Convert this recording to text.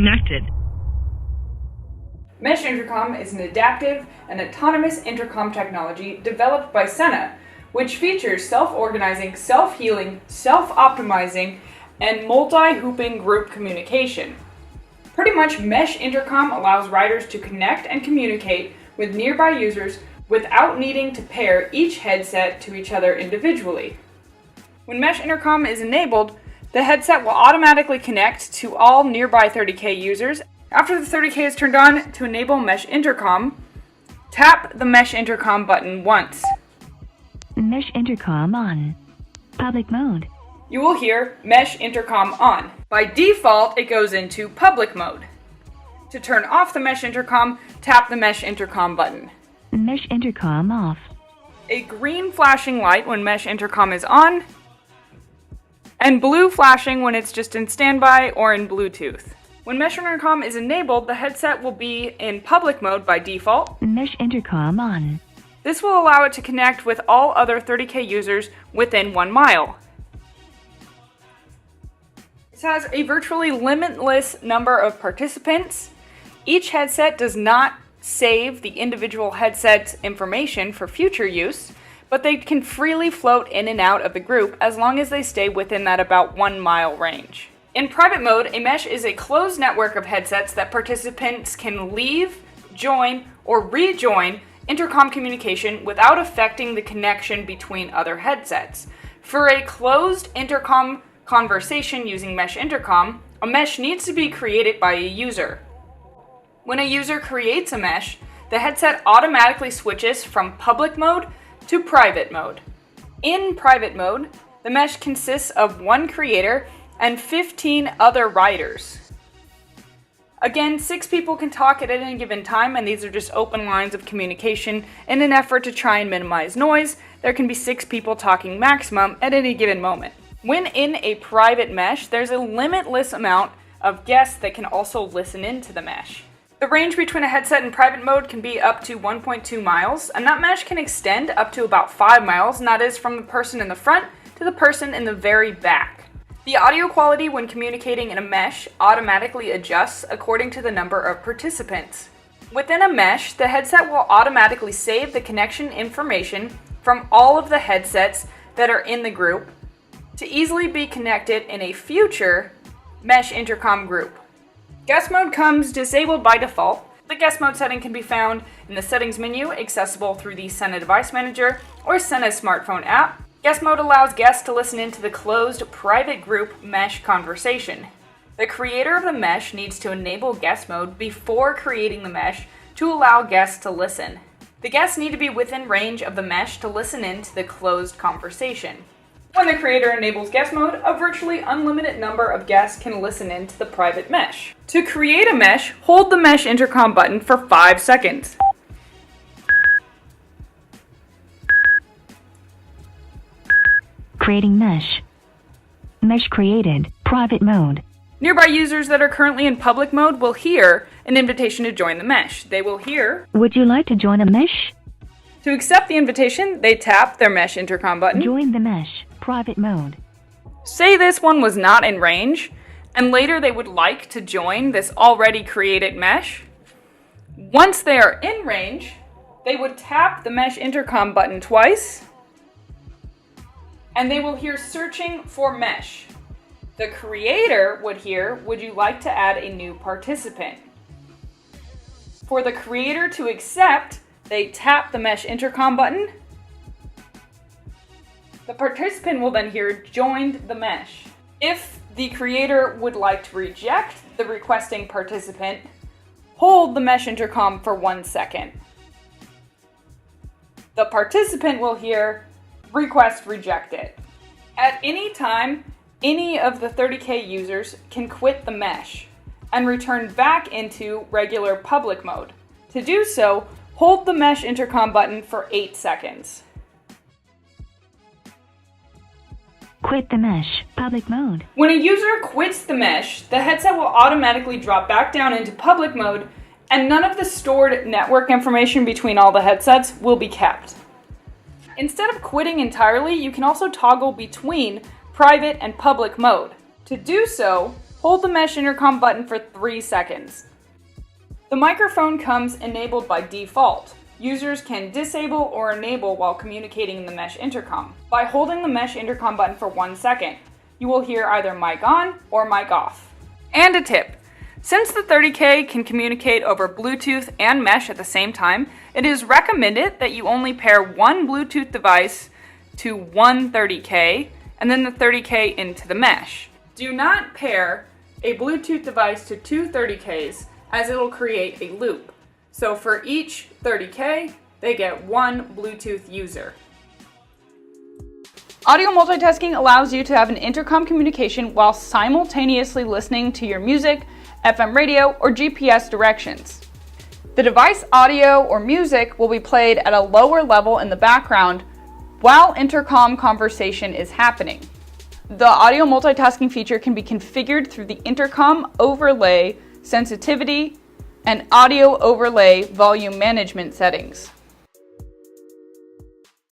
connected. Mesh Intercom is an adaptive and autonomous intercom technology developed by Sena, which features self organizing, self healing, self optimizing, and multi hooping group communication. Pretty much, Mesh Intercom allows riders to connect and communicate with nearby users without needing to pair each headset to each other individually. When Mesh Intercom is enabled, the headset will automatically connect to all nearby 30K users. After the 30K is turned on, to enable Mesh Intercom, tap the Mesh Intercom button once. Mesh intercom on. Public mode. You will hear Mesh Intercom on. By default, it goes into public mode. To turn off the Mesh Intercom, tap the Mesh Intercom button. Mesh intercom off. A green flashing light when Mesh Intercom is on, and blue flashing when it's just in standby or in Bluetooth. When Mesh Intercom is enabled, the headset will be in public mode by default. Mesh intercom on. This will allow it to connect with all other 30K users within one mile. This has a virtually limitless number of participants. Each headset does not save the individual headset's information for future use, but they can freely float in and out of the group as long as they stay within that about one mile range. In private mode, a mesh is a closed network of headsets that participants can leave, join, or rejoin intercom communication without affecting the connection between other headsets. For a closed intercom conversation using Mesh Intercom, a mesh needs to be created by a user. When a user creates a mesh, the headset automatically switches from public mode to private mode. In private mode, the mesh consists of one creator and 15 other riders. Again, six people can talk at any given time, and these are just open lines of communication. In an effort to try and minimize noise, there can be six people talking maximum at any given moment. When in a private mesh, there's a limitless amount of guests that can also listen into the mesh. The range between a headset and private mode can be up to 1.2 miles, and that mesh can extend up to about 5 miles, and that is from the person in the front to the person in the very back. The audio quality when communicating in a mesh automatically adjusts according to the number of participants. Within a mesh, the headset will automatically save the connection information from all of the headsets that are in the group to easily be connected in a future mesh intercom group. Guest mode comes disabled by default. The guest mode setting can be found in the settings menu, accessible through the Sena Device Manager or Sena smartphone app. Guest mode allows guests to listen into the closed private group mesh conversation. The creator of the mesh needs to enable guest mode before creating the mesh to allow guests to listen. The guests need to be within range of the mesh to listen in to the closed conversation. When the creator enables guest mode, a virtually unlimited number of guests can listen in to the private mesh. To create a mesh, hold the mesh intercom button for 5 seconds. Creating mesh. Mesh created. Private mode. Nearby users that are currently in public mode will hear an invitation to join the mesh. They will hear. Would you like to join a mesh? To accept the invitation, they tap their mesh intercom button. Join the mesh. Private mode. Say this one was not in range, and later they would like to join this already created mesh. Once they are in range, they would tap the mesh intercom button twice, and they will hear searching for mesh. The creator would hear, Would you like to add a new participant? For the creator to accept, they tap the mesh intercom button. The participant will then hear joined the mesh. If the creator would like to reject the requesting participant, hold the mesh intercom for one second. The participant will hear request rejected. At any time, any of the 30K users can quit the mesh and return back into regular public mode. To do so, hold the mesh intercom button for 8 seconds. Quit the mesh. Public mode. When a user quits the mesh, the headset will automatically drop back down into public mode, and none of the stored network information between all the headsets will be kept. Instead of quitting entirely, you can also toggle between private and public mode. To do so, Hold the mesh intercom button for 3 seconds. The microphone comes enabled by default. Users can disable or enable while communicating in the mesh intercom. By holding the mesh intercom button for 1 second, you will hear either mic on or mic off. And a tip. Since the 30K can communicate over Bluetooth and mesh at the same time, it is recommended that you only pair one Bluetooth device to one 30K and then the 30K into the mesh. Do not pair a Bluetooth device to two 30Ks as it'll create a loop. So for each 30K, they get one Bluetooth user. Audio multitasking allows you to have an intercom communication while simultaneously listening to your music, FM radio, or GPS directions. The device audio or music will be played at a lower level in the background while intercom conversation is happening. The audio multitasking feature can be configured through the intercom overlay sensitivity and audio overlay volume management settings.